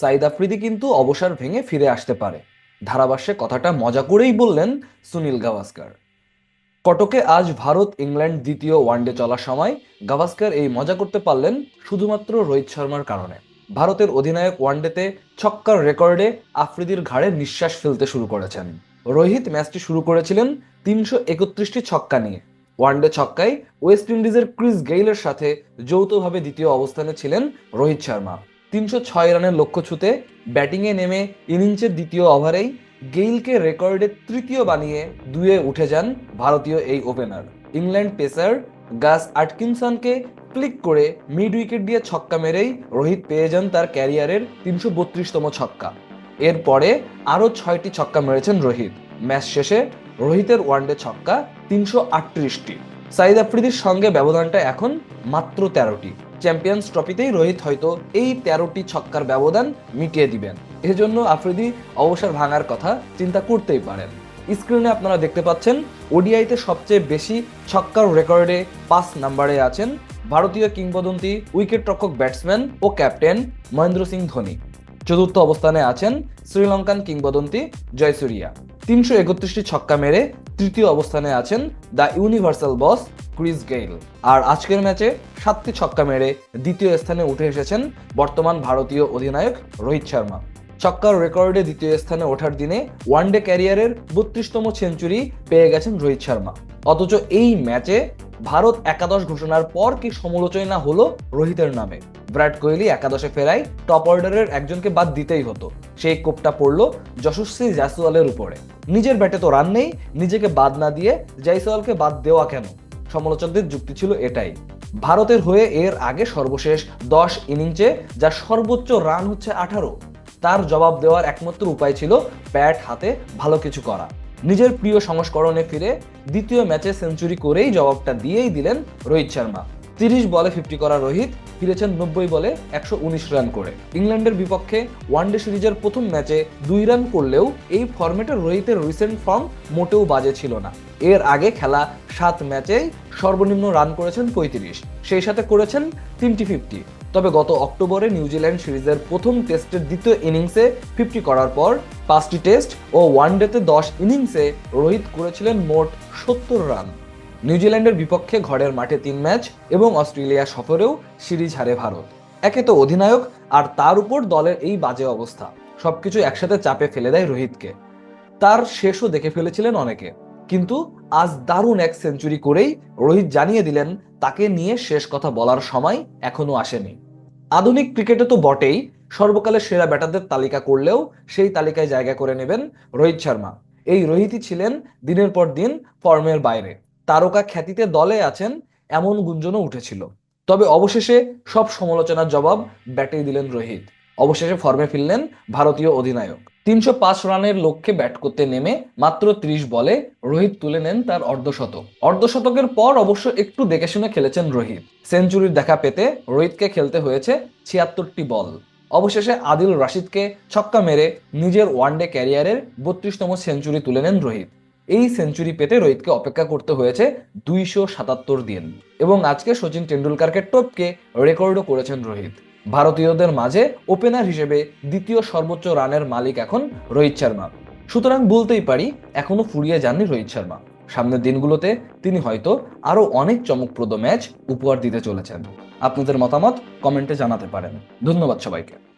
সাইদ আফ্রিদি কিন্তু অবসর ভেঙে ফিরে আসতে পারে। ধারাভাষ্যে কথাটা মজা করেই বললেন সুনীল গাভাস্কার। কটকে আজ ভারত ইংল্যান্ড দ্বিতীয় ওয়ানডে চলার সময় গাভাস্কার এই মজা করতে পারলেন শুধুমাত্র রোহিত শর্মার কারণে। ভারতের অধিনায়ক ওয়ানডেতে ছক্কার রেকর্ডে আফ্রিদির ঘাড়ে নিঃশ্বাস ফেলতে শুরু করেছেন। রোহিত ম্যাচটি শুরু করেছিলেন তিনশো একত্রিশটি ছক্কা নিয়ে। ওয়ানডে ছক্কায় ওয়েস্ট ইন্ডিজের ক্রিস গেইলের সাথে যৌথভাবে দ্বিতীয় অবস্থানে ছিলেন রোহিত শর্মা। তিনশো ছয় রানের লক্ষ্য ছুতে ব্যাটিংয়ে নেমে ইনিংসের দ্বিতীয় ওভারেই গেইলকে রেকর্ডে তৃতীয় বানিয়ে দুয়ে উঠে যান ভারতীয় এই ওপেনার। ইংল্যান্ড পেসার গাস আটকিনসনকে ক্লিক করে মিড উইকেট দিয়ে ছক্কা মেরেই রোহিত পেয়ে যান তার ক্যারিয়ারের তিনশো বত্রিশতম ছক্কা। এরপরে আরও ছয়টি ছক্কা মেরেছেন রোহিত। ম্যাচ শেষে রোহিতের ওয়ানডে ছক্কা তিনশো আটত্রিশটি। সাইদ আফ্রিদির সঙ্গে ব্যবধানটা এখন মাত্র তেরোটি। চ্যাম্পিয়ন্স ট্রফিতেই রোহিত হয়তো এই তেরোটি ছক্কার ব্যবধান মিটিয়ে দিবেন। এজন্য আফ্রিদি অবসর ভাঙার কথা চিন্তা করতেই পারেন। স্ক্রিনে আপনারা দেখতে পাচ্ছেন, ওডিআইতে সবচেয়ে বেশি ছক্কার রেকর্ডে পাঁচ নাম্বারে আছেন ভারতীয় কিংবদন্তি উইকেট রক্ষক ব্যাটসম্যান ও ক্যাপ্টেন মহেন্দ্র সিং ধোনি। চতুর্থ অবস্থানে আছেন শ্রীলঙ্কান কিংবদন্তি জয়সুরিয়া। তিনশো একত্রিশটি ছক্কা মেরে তৃতীয় অবস্থানে আছেন the universal boss Chris Gayle. আর আজকের ম্যাচে সাতটি ছক্কা মেরে দ্বিতীয় স্থানে উঠে এসেছেন বর্তমান ভারতীয় অধিনায়ক রোহিত শর্মা। ছক্কার রেকর্ডে দ্বিতীয় স্থানে ওঠার দিনে ওয়ানডে ক্যারিয়ারের বত্রিশতম সেঞ্চুরি পেয়ে গেছেন রোহিত শর্মা। অথচ এই ম্যাচে ভারত একাদশ ঘোষণার পর কি সমালোচনা হলো রোহিতের নামে? বিরাট কোহলি একাদশে ফেরায় টপ অর্ডারের একজনকে বাদ দিতেই হতো। সেই কোপটা পড়ল যশস্বী জাসওয়ালের উপরে। নিজের ব্যাটে তো রান নেই, নিজেকে বাদ না দিয়ে জাইসওয়ালকে বাদ দেওয়া কেন? সমালোচকদের যুক্তি ছিল এটাই। ভারতের হয়ে এর আগে সর্বশেষ দশ ইনিংসে যার সর্বোচ্চ রান হচ্ছে আঠারো, তার জবাব দেওয়ার একমাত্র উপায় ছিল ব্যাট হাতে ভালো কিছু করা। নিজের প্রিয় সংস্করণে ফিরে দ্বিতীয় ম্যাচে সেঞ্চুরি করেই জবাবটা দিয়েই দিলেন রোহিত শর্মা। তিরিশ বলে ফিফটি করা রোহিত ফিরেছেন নব্বই বলে একশো উনিশ রান করে। ইংল্যান্ডের বিপক্ষে ওয়ানডে সিরিজের প্রথম ম্যাচে দুই রান করলেও এই ফরম্যাটে রোহিতের রিসেন্ট ফর্ম মোটেও বাজে ছিল না। এর আগে খেলা সাত ম্যাচেই সর্বনিম্ন রান করেছেন পঁয়ত্রিশ, সেই সাথে করেছেন তিনটি ফিফটি তবে গত অক্টোবরে নিউজিল্যান্ড সিরিজের প্রথম টেস্টের দ্বিতীয় ইনিংসে ফিফটি করার পর পাঁচটি টেস্ট ও ওয়ানডেতে দশ ইনিংসে রোহিত করেছিলেন মোট সত্তর রান। নিউজিল্যান্ডের বিপক্ষে ঘরের মাঠে তিন ম্যাচ এবং অস্ট্রেলিয়া সফরেও সিরিজ হারে ভারত। একে তো অধিনায়ক আর তার উপর দলের এই বাজে অবস্থা। সবকিছু একসাথে চাপে ফেলে দেয় রোহিতকে। তার শেষও দেখে ফেলেছিলেন অনেকে। কিন্তু আজ দারুণ এক সেঞ্চুরি করেই রোহিত জানিয়ে দিলেন, তাকে নিয়ে শেষ কথা বলার সময় এখনও আসেনি। আধুনিক ক্রিকেটে তো বটেই, সর্বকালের সেরা ব্যাটারদের তালিকা করলেও সেই তালিকায় জায়গা করে নেবেন রোহিত শর্মা। এই রোহিতই ছিলেন দিনের পর দিন ফর্মের বাইরে। তারকা খ্যাতিতে দলে আছেন এমন গুঞ্জনও উঠেছিল। তবে অবশেষে সব সমালোচনার জবাব ব্যাটেই দিলেন রোহিত। অবশেষে ফর্মে ফিরলেন ভারতীয় অধিনায়ক। তিনশো পাঁচ রানের লক্ষ্যে ব্যাট করতে নেমে মাত্র ত্রিশ বলে রোহিত তুলে নেন তার অর্ধশতক। অর্ধশতকের পর অবশ্য একটু দেখে শুনে খেলেছেন রোহিত। সেঞ্চুরির দেখা পেতে রোহিতকে খেলতে হয়েছে ছিয়াত্তরটি বল। অবশেষে আদিল রাশিদকে ছক্কা মেরে নিজের ওয়ানডে ক্যারিয়ারের বত্রিশতম সেঞ্চুরি তুলে নেন রোহিত। এই সেঞ্চুরি পেতে রোহিতকে অপেক্ষা করতে হয়েছে দুইশো সাতাত্তর দিন। এবং আজকে সচিন টেন্ডুলকারকে টপকে রেকর্ডও করেছেন রোহিত। ভারতীয়দের মাঝে ওপেনার হিসেবে দ্বিতীয় সর্বোচ্চ রানের মালিক এখন রোহিত শর্মা। সুতরাং বলতেই পারি, এখনও ফুরিয়ে যাননি রোহিত শর্মা। সামনের দিনগুলোতে তিনি হয়তো আরও অনেক চমকপ্রদ ম্যাচ উপহার দিতে চলেছেন। আপনাদের মতামত কমেন্টে জানাতে পারেন। ধন্যবাদ সবাইকে।